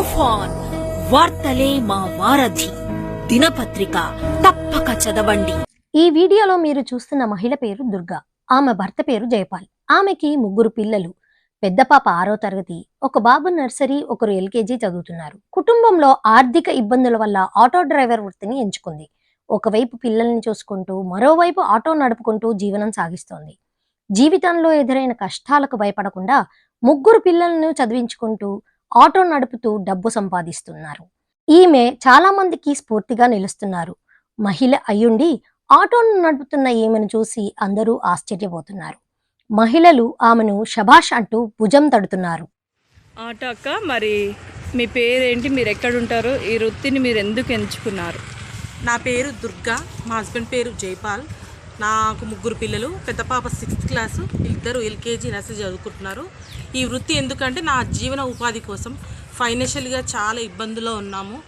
తుఫాన్ వార్తలే మా వారధి. దినపత్రిక తప్పక చదవండి. ఈ వీడియోలో మీరు చూస్తున్న మహిళ పేరు దుర్గా. ఆమె భర్త పేరు జయపాల్. ఆమెకి ముగ్గురు పిల్లలు. పెద్ద పాప ఆరో తరగతి ఒక బాబు నర్సరీ ఒకరు ఎల్కేజీ చదువుతున్నారు. కుటుంబంలో ఆర్థిక ఇబ్బందుల వల్ల ఆటో డ్రైవర్ వృత్తిని ఎంచుకుంది. ఒకవైపు పిల్లల్ని చూసుకుంటూ మరోవైపు ఆటో నడుపుకుంటూ జీవనం సాగిస్తోంది. జీవితంలో ఎదురైన కష్టాలకు భయపడకుండా ముగ్గురు పిల్లలను చదివించుకుంటూ ఆటో నడుపుతూ డబ్బు సంపాదిస్తున్నారు. ఈమె చాలా మందికి స్ఫూర్తిగా నిలుస్తున్నారు. మహిళ అయ్యుండి ఆటోను నడుపుతున్న ఈమెను చూసి అందరూ ఆశ్చర్యపోతున్నారు. మహిళలు ఆమెను శభాష్ అంటూ భుజం తడుతున్నారు. ఆటో అక్క మరి మీ పేరేంటి? మీరు ఎక్కడుంటారు? ఈ వృత్తిని మీరు ఎందుకు ఎంచుకున్నారు? నా పేరు దుర్గా మా హస్బెండ్ పేరు జైపాల్. నాకు ముగ్గురు పిల్లలు పెద్ద పాప సిక్స్త్ క్లాసు ఇద్దరు ఎల్కేజీ నర్సరీ చదువుకుంటున్నారు. ఈ వృత్తి ఎందుకంటే నా జీవన ఉపాధి కోసం ఫైనాన్షియల్గా చాలా ఇబ్బందులో ఉన్నాము.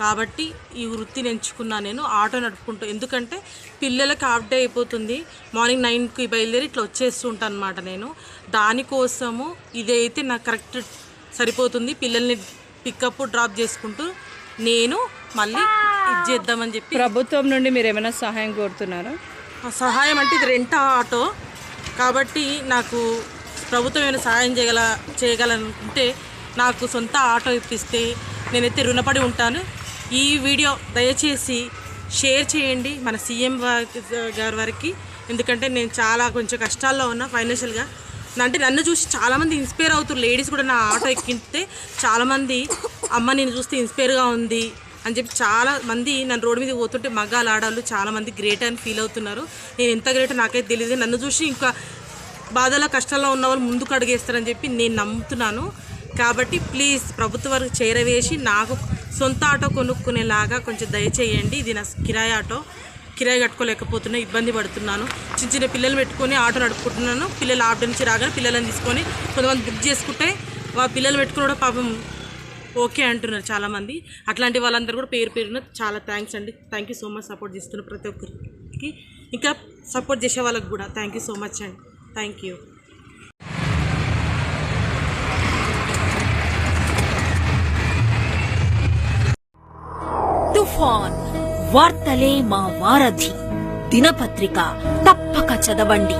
కాబట్టి ఈ వృత్తిని ఎంచుకున్నా నేను ఆటో నడుపుకుంటూ. ఎందుకంటే పిల్లలకి హాఫ్ డే అయిపోతుంది. మార్నింగ్ నైన్కి బయలుదేరి ఇట్లా వచ్చేస్తూ ఉంటాను అనమాట నేను. దానికోసము ఇదైతే నాకు కరెక్ట్ సరిపోతుంది. పిల్లల్ని పికప్ డ్రాప్ చేసుకుంటూ నేను మళ్ళీ ఇది చేద్దామని చెప్పి ప్రభుత్వం నుండి మీరు ఏమైనా సహాయం కోరుతున్నారా? సహాయం అంటే ఇది రెంట్ ఆటో. కాబట్టి నాకు ప్రభుత్వం ఏమైనా సహాయం చేయగల చేయగలనుకుంటే నాకు సొంత ఆటో ఇప్పిస్తే నేనైతే రుణపడి ఉంటాను. ఈ వీడియో దయచేసి షేర్ చేయండి మన సీఎం గారి వారికి. ఎందుకంటే నేను చాలా కొంచెం కష్టాల్లో ఉన్నా ఫైనాన్షియల్గా. అంటే నన్ను చూసి చాలామంది ఇన్స్పైర్ అవుతారు లేడీస్ కూడా నా ఆటో ఎక్కితే చాలామంది అమ్మ నేను చూస్తే ఇన్స్పైర్గా ఉంది. అని చెప్పి చాలా మంది నన్ను రోడ్డు మీద పోతుంటే మగాలు ఆడవాళ్ళు చాలామంది గ్రేట్ అని ఫీల్ అవుతున్నారు. నేను ఎంత గ్రేట్ నాకైతే తెలియదు నన్ను చూసి ఇంకా బాధలో కష్టాల్లో ఉన్న వాళ్ళు ముందుకు అడిగేస్తారని చెప్పి నేను నమ్ముతున్నాను. కాబట్టి ప్లీజ్ ప్రభుత్వ వరకు చేరవేసి నాకు సొంత ఆటో కొనుక్కునేలాగా కొంచెం దయచేయండి. ఇది నా కిరాయి ఆటో. కిరాయి కట్టుకోలేకపోతున్నా ఇబ్బంది పడుతున్నాను. చిన్న చిన్న పిల్లలు పెట్టుకొని ఆటో నడుపుకుంటున్నాను. పిల్లలు ఆటో నుంచి రాగానే పిల్లలను తీసుకొని కొంతమంది బుక్ చేసుకుంటే వా పిల్లలు పెట్టుకుని కూడా పాపం ఓకే అంటున్నారు చాలామంది. అట్లాంటి వాళ్ళందరూ కూడా పేరు పేరున చాలా థ్యాంక్స్ అండి. Thank you so much support చేస్తున్న ప్రతి ఒక్కరికి. ఇంకా సపోర్ట్ చేసే వాళ్ళకి కూడా థ్యాంక్ యూ సో మచ్ అండి. థ్యాంక్ యూ తుఫాన్ వార్తలే మా వారధి. దినపత్రిక తప్పక చదవండి.